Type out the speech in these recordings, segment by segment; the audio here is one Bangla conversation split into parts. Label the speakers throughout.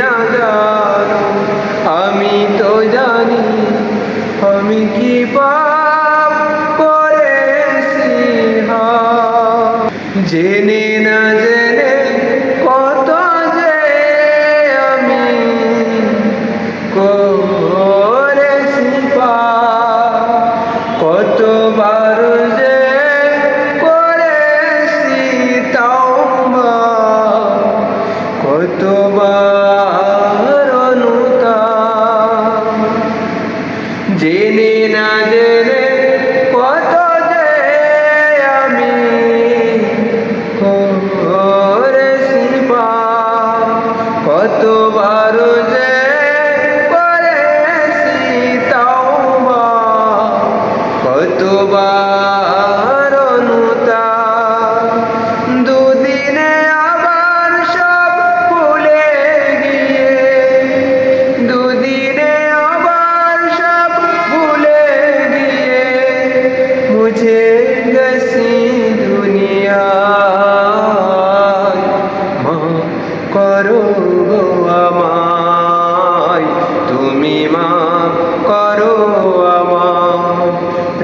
Speaker 1: না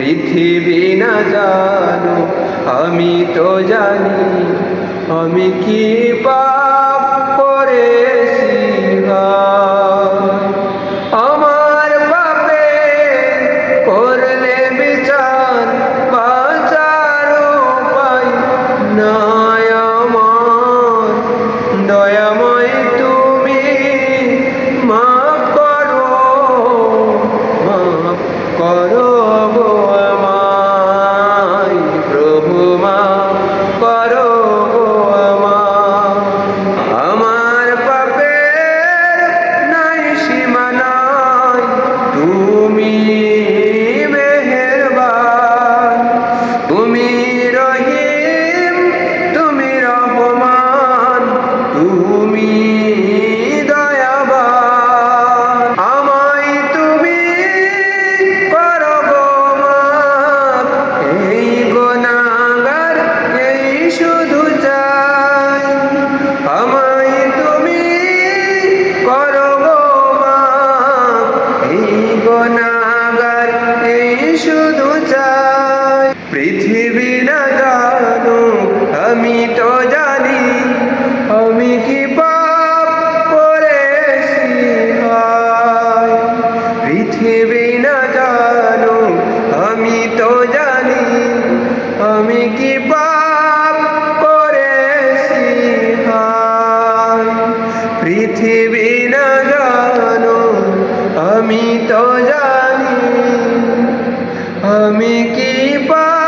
Speaker 1: পৃথিবী না জানো আমি তো জানি আমি কি পা পৃথিবী না জানো আমি তো জানি আমি কি পা